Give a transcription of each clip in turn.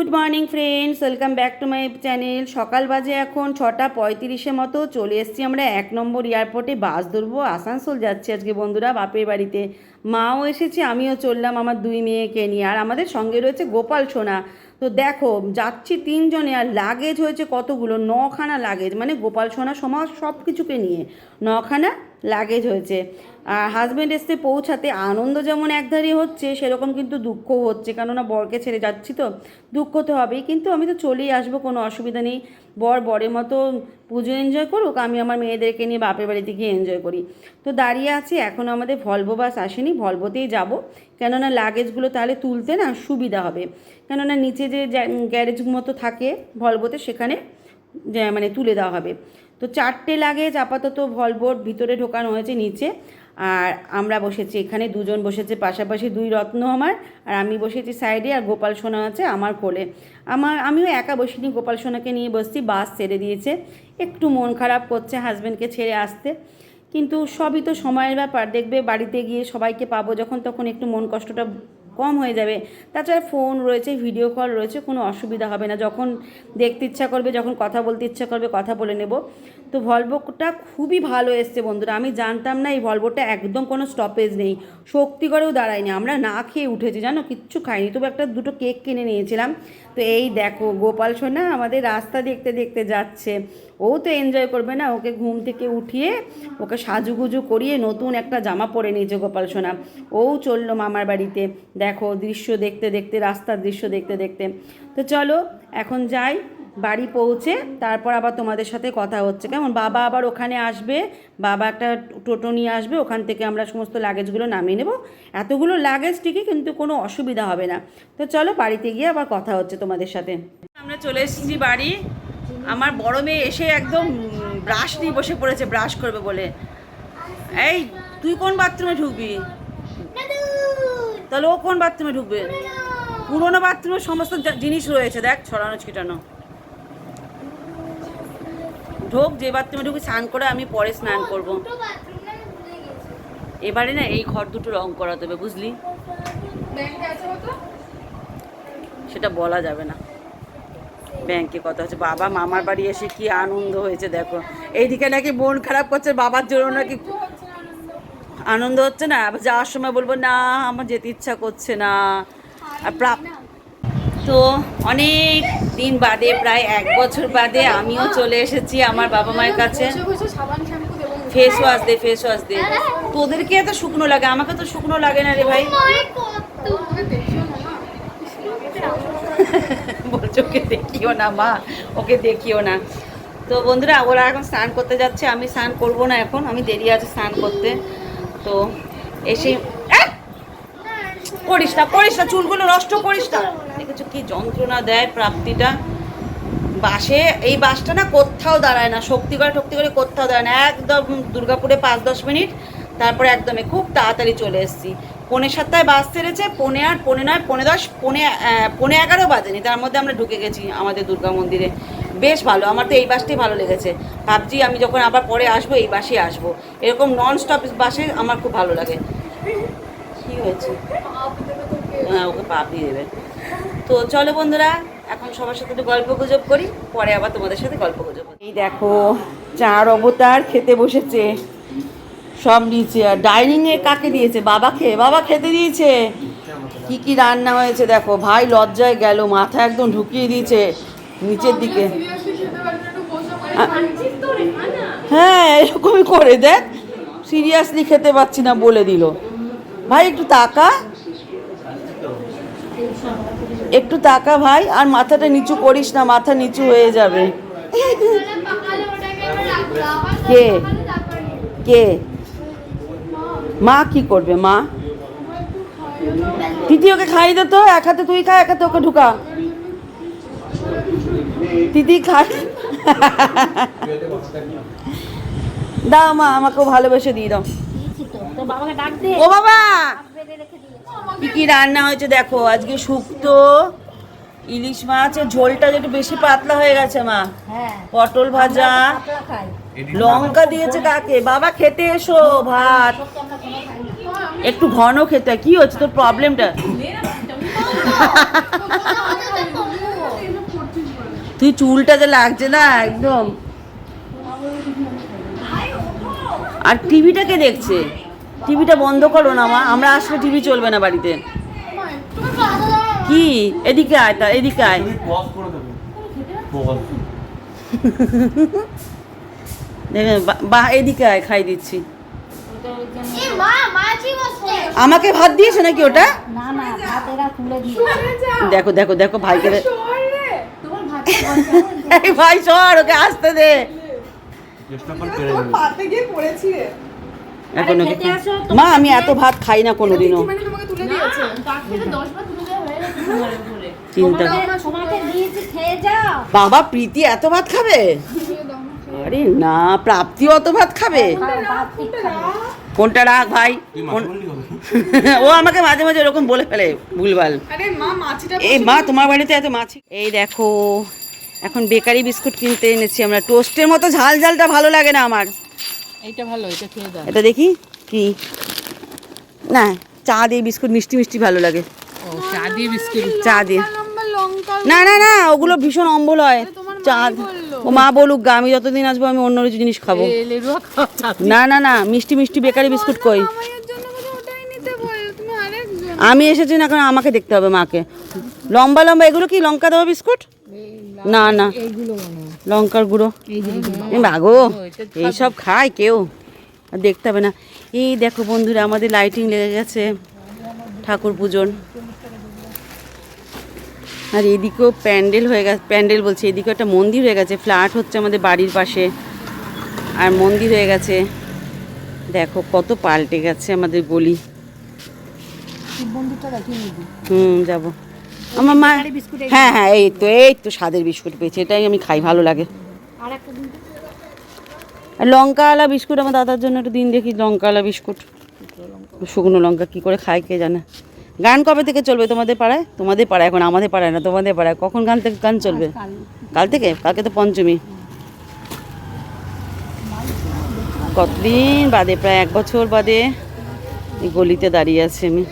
Good morning friends welcome back to my channel সকাল বাজে এখন ছটা পঁয়ত্রিশে মতো। চলে এসেছি আমরা এক নম্বর এয়ারপোর্টে। বাস ধরবো। আসানসোল যাচ্ছি আজকে বন্ধুরা বাপের বাড়িতে। মাও এসেছে, আমিও চললাম আমার দুই মেয়েকে নিয়ে। আর আমাদের সঙ্গে রয়েছে গোপাল সোনা। তো দেখো, যাচ্ছি তিনজনে আর লাগেজ হয়েছে কতগুলো? নখানা লাগেজ মানে গোপাল সোনা সমাজ সব কিছুকে নিয়ে। নখানা লাগেজ হয়েছে। আর হাজব্যান্ড এসে পৌঁছাতে আনন্দ যেমন একধারি হচ্ছে, সেরকম কিন্তু দুঃখ হচ্ছে। কেননা বরকে ছেড়ে যাচ্ছি তো, দুঃখ তো হবেই। কিন্তু আমি তো চলেই আসব, কোনো অসুবিধা নেই। বর বরের মতো পুজো এনজয় করুক, আমি আমার মেয়েদেরকে নিয়ে বাপের বাড়িতে গিয়ে এনজয় করি। তো দাঁড়িয়ে আছি, এখনও আমাদের ভলভো বাস আসেনি ভলভোতেই যাব। কেননা লাগেজগুলো তাহলে তুলতে না সুবিধা হবে। কেননা নিচে যে গ্যারেজ মতো থাকে ভলভোতে সেখানে মানে তুলে দেওয়া হবে। তো চারটে লাগেজ আপাতত ভলভোর ভিতরে ঢোকানো হয়েছে নিচে। আর আমরা বসেছি এখানে, দুজন বসেছে পাশাপাশি, দুই রত্ন আমার, আর আমি বসেছি সাইডে, আর গোপাল সোনা আছে আমার কোলে। আমার, আমিও একা বসিনি, গোপাল সোনাকে নিয়ে বসছি, বাস ছেড়ে দিয়েছে। একটু মন খারাপ করছে হাজব্যান্ডকে ছেড়ে আসতে। কিন্তু সবই তো সময়ের ব্যাপার, দেখবে বাড়িতে গিয়ে সবাইকে পাবো যখন, তখন একটু মন কষ্টটা কম হয়ে যাবে। তাছাড়া ফোন রয়েছে ভিডিও কল রয়েছে, কোনো অসুবিধা হবে না। যখন দেখতে ইচ্ছা করবে, যখন কথা বলতে ইচ্ছা করবে, কথা বলে নেব। তো ভলভোটা খুবই ভালো এসছে বন্ধুরা। আমি জানতাম না এই ভলভোটা একদম কোনো স্টপেজ নেই। শক্তিগড়েও দাঁড়ায়নি। আমরা না খেয়ে উঠেছি, জানো? কিচ্ছু খাইনি। তবু একটা দুটো কেক কিনে নিয়েছিলাম। তো এই দেখো, গোপাল সোনা আমাদের রাস্তা দেখতে দেখতে যাচ্ছে। ও তো এনজয় করবে না। ওকে ঘুম থেকে উঠিয়ে ওকে সাজুগুজু করিয়ে নতুন একটা জামা পরে নিয়েছে গোপাল সোনা। ও চলল মামার বাড়িতে। দেখো, দৃশ্য দেখতে দেখতে, রাস্তার দৃশ্য দেখতে দেখতে। তো চলো, এখন যাই। বাড়ি পৌঁছে তারপর আবার তোমাদের সাথে কথা হচ্ছে। কেমন? বাবা আবার ওখানে আসবে, বাবা একটা টোটো নিয়ে আসবে, ওখান থেকে আমরা সমস্ত লাগেজগুলো নামিয়ে নেব। এতগুলো লাগেজ ঠিকই, কিন্তু কোনো অসুবিধা হবে না। তো চলো বাড়িতে গিয়ে আবার কথা হচ্ছে তোমাদের সাথে। আমরা চলে এসেছি বাড়ি। আমার বড় মেয়ে এসে একদম ব্রাশ নিয়ে বসে পড়েছে, ব্রাশ করবে বলে। এই, তুই কোন বাথরুমে ঢুকবি? তাহলে ও কোন বাথরুমে ঢুকবে? পুরোনো বাথরুমের সমস্ত জিনিস রয়েছে, দেখ, ছড়ানো, ছিটানো। ঢোক যে বাথরুমে ঢুকে স্নান করে আমি পরে স্নান করব। এবারে না এই ঘর দুটো রং করাতে হবে বুঝলি? সেটা বলা যাবে না। ব্যাংকে কথা হচ্ছে বাবা মামার বাড়ি এসে কি আনন্দ হয়েছে দেখো। এইদিকে নাকি মন খারাপ করছে বাবার জন্য নাকি আনন্দ হচ্ছে না যাওয়ার সময় বলব না আমার যেতে ইচ্ছা করছে না। আর প্রাপ তো অনেক দিন বাদে, প্রায় এক বছর বাদে আমিও চলে এসেছি আমার বাবা মায়ের কাছে। ফেস ওয়াশ দে ফেস ওয়াশ দে। তোদেরকে এত শুকনো লাগে, আমাকে তো শুকনো লাগে না রে ভাই। বলছো, ওকে দেখিও না, মা, ওকে দেখিও না। তো বন্ধুরা, ওরা এখন স্নান করতে যাচ্ছে, আমি স্নান করব না এখন, আমি দেরি আছে স্নান করতে। তো এসে! করিস না করিস না, চুলগুলো নষ্ট করিস না। দেখেছ কি যন্ত্রণা দেয় প্রাপ্তিটা? বাসে এই বাসটা না কোথাও দাঁড়ায় না শক্তিগড় শক্তিগড়ে কোথাও দাঁড়ায় না। একদম দুর্গাপুরে পাঁচ দশ মিনিট তারপরে একদমই খুব তাড়াতাড়ি চলে এসেছি। পৌনে সাতটায় বাস ছেড়েছে পৌনে আট পৌনে নয় পৌনে দশ পৌনে পৌনে এগারো বাজেনি তার মধ্যে আমরা ঢুকে গেছি আমাদের দুর্গা মন্দিরে। বেশ ভালো আমার তো এই বাসটাই ভালো লেগেছে। ভাবছি আমি যখন আবার পরে আসব এই বাসে আসব। এরকম নন স্টপ বাসে আমার খুব ভালো লাগে। কী হয়েছে? হ্যাঁ ওকে পাপ দিয়ে দেবে। তো চলো বন্ধুরা, এখন সবার সাথে একটু গল্প গুজব করি, পরে আবার তোমাদের সাথে গল্প গুজব। এই দেখো, চার অবতার খেতে বসেছে। সব নিচে, আর ডাইনিং এ কাকে দিয়েছে? বাবাকে? বাবা খেতে দিয়েছে। কি কি রান্না হয়েছে দেখো? ভাই লজ্জায় গেল, মাথা একদম ঢুকিয়ে দিয়েছে নিচের দিকে। হ্যাঁ এরকমই করে, দেখ। সিরিয়াসলি খেতে পাচ্ছি না বলে দিল। ভাই, একটু তাকা। একটু তাকা ভাই আর মাথাটা নিচু করিস না মাথা নিচু হয়ে যাবে। কে? কে? মা কি করবে মা? তিতি ওকে খাই দে তো এক হাতে তুই খা এক হাতে ওকে ঢুকা। তিতি খাই। দাও মা আমাকেও ভালোবেসে দিয়ে দাও। ও বাবা! কি কি রান্না হয়েছে দেখো? আজকে শুক্তো ইলিশ মাছের ঝোলটা একটু বেশি পাতলা হয়ে গেছে মা। পটল ভাজা লঙ্কা দিয়েছে কাকে? বাবা খেতে এসো ভাত। একটু ঘন খেতে হয়। কি হচ্ছে তোর প্রবলেমটা তুই চুলটা যে লাগছে না একদম। আর টিভিটাকে দেখছে? টিভিটা বন্ধ করো না মা। আমরা আসলে টিভি চলবে না বাড়িতে। কি? এদিকে আয় তা এদিকে আয়। তুমি পজ করে দেবে। পজ দেখে বা- এদিকে আয় খাই দিচ্ছি। আমাকে ভাত দিয়েছে নাকি ওটা? না না ভাত এরা তুলে দিয়ে দেখো দেখো দেখো ভাইকে ভাই সর ওকে আসতে দে। চেষ্টা কর এখন মা আমি এত ভাত খাই না কোনোদিনও। মানে হয়ে চিন্তা খেয়ে যাও। বাবা প্রীতি এত ভাত খাবে? আরে না প্রাপ্তি অত ভাত খাবে। কোনটা রাখ ভাই? কোন- ও আমাকে মাঝে মাঝে এরকম বলে ফেলে ভুলভাল। আরে এই মা তোমার বাড়িতে এত মাছ? এই দেখো এখন বেকারি বিস্কুট কিনতে এনেছি আমরা। টোস্টের মতো ঝাল ঝালটা ভালো লাগে না আমার। এইটা ভালো এটা খেয়ে দাও এটা দেখি? কি? না চা দিয়ে বিস্কুট মিষ্টি মিষ্টি ভালো লাগে। ও চা দিয়ে বিস্কিট। চা দিয়ে। না না না ওগুলো ভীষণ অম্বল হয়। চা ও মা বলুক গা আমি যতদিন আসব আমি অন্য কিছু জিনিস খাব। না না না মিষ্টি মিষ্টি বেকারি বিস্কুট কই? আমি এসেছি না কারণ আমাকে দেখতে হবে মাকে। লম্বা লম্বা এগুলো কি লঙ্কা দেওয়া বিস্কুট? না না লঙ্কার গুঁড়ো। বাগো এইসব খায় কেউ? আর দেখতে হবে না। এই দেখো বন্ধুরা আমাদের লাইটিং লেগে গেছে ঠাকুর পুজোর। আর এদিকেও প্যান্ডেল হয়ে গেছে প্যান্ডেল বলছে এদিকেও একটা মন্দির হয়ে গেছে। ফ্ল্যাট হচ্ছে আমাদের বাড়ির পাশে। আর মন্দির হয়ে গেছে। দেখো কত পাল্টে গেছে আমাদের গলি। হুম যাব। আমার মা হ্যাঁ হ্যাঁ এই তো এই তো স্বাদের বিস্কুট পেয়েছি এটাই আমি খাই ভালো লাগে। লঙ্কাওয়ালা বিস্কুট আমার দাদার জন্য একটু দিন দেখি লঙ্কাওয়ালা বিস্কুট। শুকনো লঙ্কা কি করে খায় কে জানে। গান কবে থেকে চলবে তোমাদের পাড়ায়? তোমাদের পাড়ায় এখন আমাদের পাড়ায় না তোমাদের পাড়ায়। কখন গান থেকে গান চলবে? কাল থেকে? কালকে তো পঞ্চমী। কতদিন বাদে প্রায় এক বছর বাদে এই গলিতে দাঁড়িয়ে আছি আমি।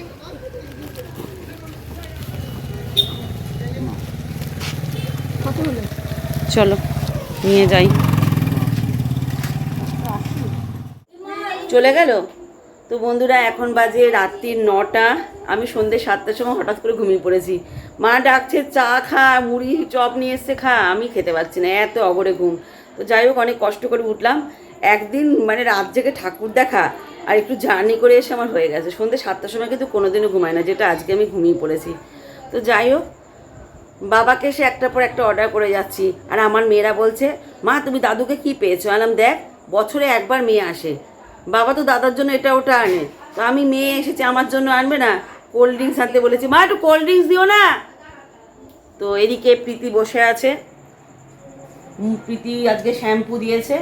চলো, নিয়ে যাই। চলে গেল? তো বন্ধুরা, এখন বাজে রাত্রির নটা। আমি সন্ধ্যে সাতটার সময় হঠাৎ করে ঘুমিয়ে পড়েছি। মা ডাকছে, চা খা, মুড়ি, চপ নিয়ে এসছে খা। আমি খেতে পারছি না, এত অগরে ঘুম। তো যাই হোক, অনেক কষ্ট করে উঠলাম। একদিন মানে রাত জেগে ঠাকুর দেখা আর একটু জার্নি করে এসে আমার হয়ে গেছে। সন্ধ্যে সাতটার সময় কিন্তু কোনোদিনও ঘুমায় না, যেটা আজকে আমি ঘুমিয়ে পড়েছি। তো যাই হোক বাবাকে সে একটার পর একটা অর্ডার করে যাচ্ছি। আর আমার মেয়েরা বলছে মা তুমি দাদুকে কি পেয়েছ? আলাম দেখ বছরে একবার মেয়ে আসে। বাবা তো দাদার জন্য এটা ওটা আনে। তো আমি মেয়ে এসেছে আমার জন্য আনবে না? কোল্ড ড্রিঙ্কস আনতে বলেছি মা একটু কোল্ড ড্রিঙ্কস দিও না? তো এদিকে প্রীতি বসে আছে। প্রীতি আজকে শ্যাম্পু দিয়েছে।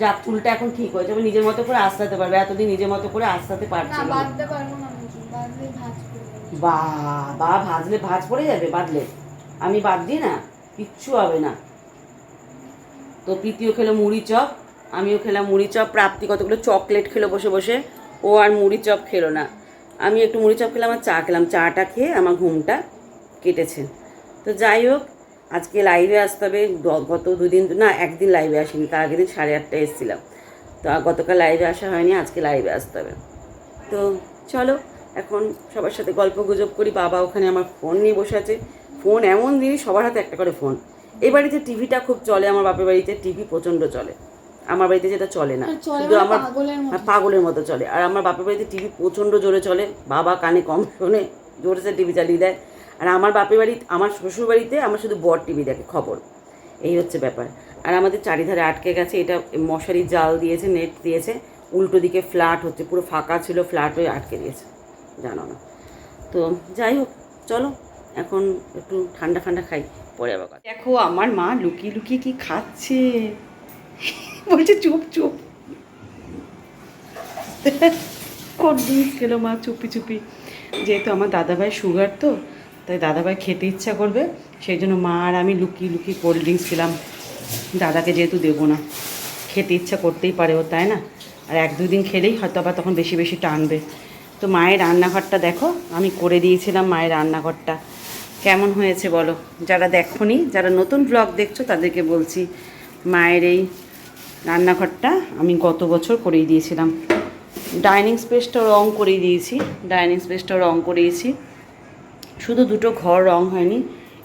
যা চুলটা এখন ঠিক হয়েছে এবার নিজের মতো করে আস্তাতে পারবে। এতদিন নিজের মতো করে আস্তাতে আমি বা বা ভাজলে ভাজ পড়ে যাবে বাদলে আমি বাদ দিই না, কিচ্ছু হবে না। তো প্রীতিও খেলো মুড়ি চপ, আমিও খেলাম মুড়ি চপ, প্রাপ্তি কতগুলো চকলেট খেলো বসে বসে, ও আর মুড়ি চপ খেলো না। আমি একটু মুড়ি চপ খেলাম, আর চা খেলাম। চাটা খেয়ে আমার ঘুমটা কেটেছে। তো যাই হোক, আজকে লাইভে আসতে হবে। গত দুদিন, না, একদিন লাইভে আসিনি, তার আগের দিন সাড়ে আটটায় এসেছিলাম। তো গতকাল লাইভে আসা হয়নি, আজকে লাইভে আসতে হবে। তো চলো, এখন সবার সাথে গল্প গুজব করি। বাবা ওখানে আমার ফোন নিয়ে বসে আছে। ফোন এমন জিনিস সবার হাতে একটা করে ফোন। এই বাড়িতে টিভিটা খুব চলে আমার বাপের বাড়িতে টিভি প্রচণ্ড চলে। আমার বাড়িতে যেটা চলে না শুধু আমার হ্যাঁ, পাগলের মতো চলে। আর আমার বাপের বাড়িতে টিভি প্রচণ্ড জোরে চলে বাবা কানে কম শোনে জোরে সে টিভি চালিয়ে দেয়। আর আমার বাপের বাড়ি আমার শ্বশুর বাড়িতে আমার শুধু বর টিভি দেখে খবর। এই হচ্ছে ব্যাপার। আর আমাদের চারিধারে আটকে গেছে এটা মশারি জাল দিয়েছে নেট দিয়েছে উল্টো দিকে ফ্ল্যাট হচ্ছে পুরো ফাঁকা ছিল ফ্ল্যাট হয়ে আটকে দিয়েছে জানো না। তো যাই হোক চলো। এখন একটু ঠান্ডা ঠান্ডা খাই, পরে আবার দেখো, আমার মা লুকিয়ে লুকিয়ে কি খাচ্ছে? বলছে, চুপ চুপ। কোল্ড ড্রিঙ্কস খেলো মা, চুপি চুপি। যেহেতু আমার দাদাভাই সুগার তো, তাই দাদাভাই খেতে ইচ্ছা করবে। সেই জন্য মা আর আমি লুকিয়ে লুকিয়ে কোল্ড ড্রিঙ্কস খেলাম। দাদাকে যেহেতু দেবো না, খেতে ইচ্ছা করতেই পারে ও, তাই না? আর এক দুদিন খেলেই হয়তো আবার তখন বেশি বেশি টানবে। তো মায়ের রান্নাঘরটা দেখো, আমি করে দিয়েছিলাম মায়ের রান্নাঘরটা। কেমন হয়েছে বলো? যারা দেখনি, যারা নতুন ব্লগ দেখছ, তাদেরকে বলছি মায়ের এই রান্নাঘরটা আমি গত বছর করেই দিয়েছিলাম। ডাইনিং স্পেসটা রং করিয়ে দিয়েছি, ডাইনিং স্পেসটা রং করিয়েছি শুধু দুটো ঘর রং হয়নি,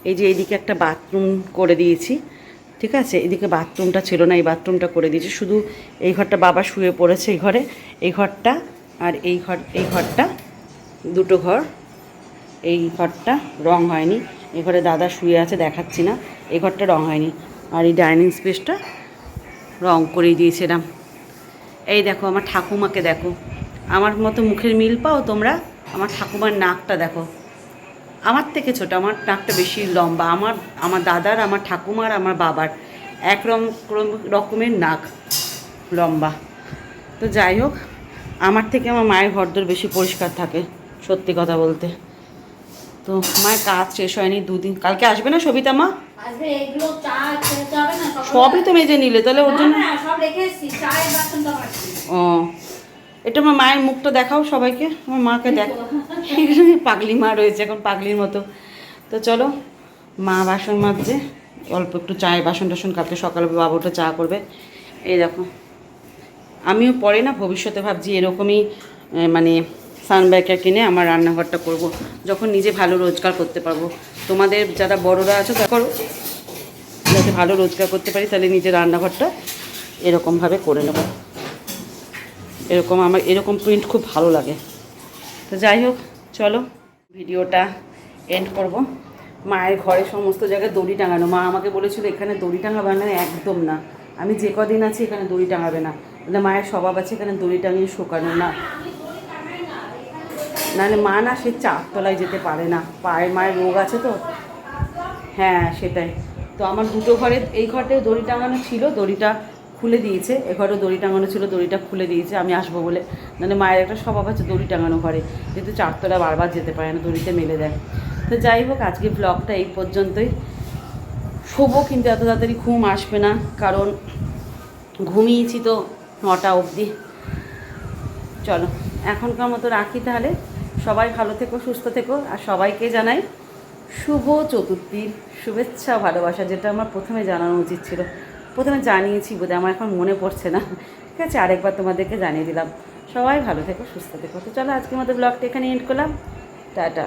এই যে এইদিকে একটা বাথরুম করে দিয়েছি, ঠিক আছে? এদিকে বাথরুমটা ছিল না, এই বাথরুমটা করে দিয়েছি। শুধু এই ঘরটা বাবা শুয়ে পড়েছে এই ঘরে, এই ঘরটা আর এই ঘর, এই ঘরটা, দুটো ঘর, এই ঘরটা রং হয়নি। এই ঘরে দাদা শুয়ে আছে, দেখাচ্ছি না। এই ঘরটা রং হয়নি। আর এই ডাইনিং স্পেসটা রং করেই দিয়েছিলাম। এই দেখো, আমার ঠাকুমাকে দেখো। আমার মতো মুখের মিল পাও তোমরা? আমার ঠাকুমার নাকটা দেখো। আমার থেকে ছোট, আমার নাকটা বেশি লম্বা। আমার আমার দাদার, আমার ঠাকুমার, আমার বাবার। এক রকম রকমের নাক লম্বা। তো যাই হোক আমার থেকে আমার মায়ের ঘরদোর বেশি পরিষ্কার থাকে সত্যি কথা বলতে। তো মায়ের কাজ শেষ হয়নি দুদিন কালকে আসবে না সবিতা মা? সবই তো মেজে নিলে তাহলে ওর জন্য ও এটা আমার মায়ের মুখটা দেখাও সবাইকে আমার মাকে দেখো পাগলি মা রয়েছে এখন পাগলির মতো। তো চলো মা বাসন মাজছে অল্প একটু চায়ের বাসন টাসন কালকে সকালে বাবুটা চা করবে। এই দেখো। আমিও পরে না, ভবিষ্যতে ভাবছি এরকমই মানে সানব্যাগটা কিনে আমার রান্নাঘরটা করব, যখন নিজে ভালো রোজগার করতে পারব। তোমাদের যারা বড়রা আছো তা করো, যাতে ভালো রোজগার করতে পারি, তাহলে নিজের রান্নাঘরটা এরকমভাবে করে নেব। এরকম আমার, এরকম প্রিন্ট খুব ভালো লাগে। তো যাই হোক, চলো, ভিডিওটা এন্ড করব। মায়ের ঘরে সমস্ত জায়গায় দড়ি টাঙানো। মা আমাকে বলেছিল, এখানে দড়ি টাঙাবে না একদম না। আমি যে কদিন আছি, এখানে দড়ি টাঙাবে না। বলে মায়ের স্বভাব আছে, এখানে দড়ি টাঙিয়ে শোকানো না। নাহলে মা না সে চারতলায় যেতে পারে না। পায়ের মায়ের রোগ আছে তো? হ্যাঁ সেটাই। তো আমার দুটো ঘরে এই ঘরটায় দড়ি টাঙানো ছিল, দড়িটা খুলে দিয়েছে। এ ঘরেও দড়ি টাঙানো ছিল, দড়িটা খুলে দিয়েছে, আমি আসব বলে। মানে মায়ের একটা স্বভাব আছে, দড়ি টাঙানো ঘরে। যেহেতু চারতলা বারবার যেতে পারে না, দড়িতে মেলে দেয়। তো যাই হোক, আজকে ব্লগটা এই পর্যন্তই। শোবো কিন্তু এত তাড়াতাড়ি ঘুম আসবে না, কারণ ঘুমিয়েছি তো নটা অবধি। চলো, এখনকার মতো রাখি তাহলে। সবাই ভালো থেকো, সুস্থ থেকো, আর সবাইকে জানাই শুভ চতুর্থীর শুভেচ্ছা, ভালোবাসা, যেটা আমার প্রথমে জানানো উচিত ছিল। প্রথমে জানিয়েছি বোধহয়, আমার এখন মনে পড়ছে না। ঠিক আছে, আরেকবার তোমাদেরকে জানিয়ে দিলাম। সবাই ভালো থেকো, সুস্থ থেকো। তো চলো, আজকের মতো ব্লগটা এখানে এন্ড করলাম। টাটা।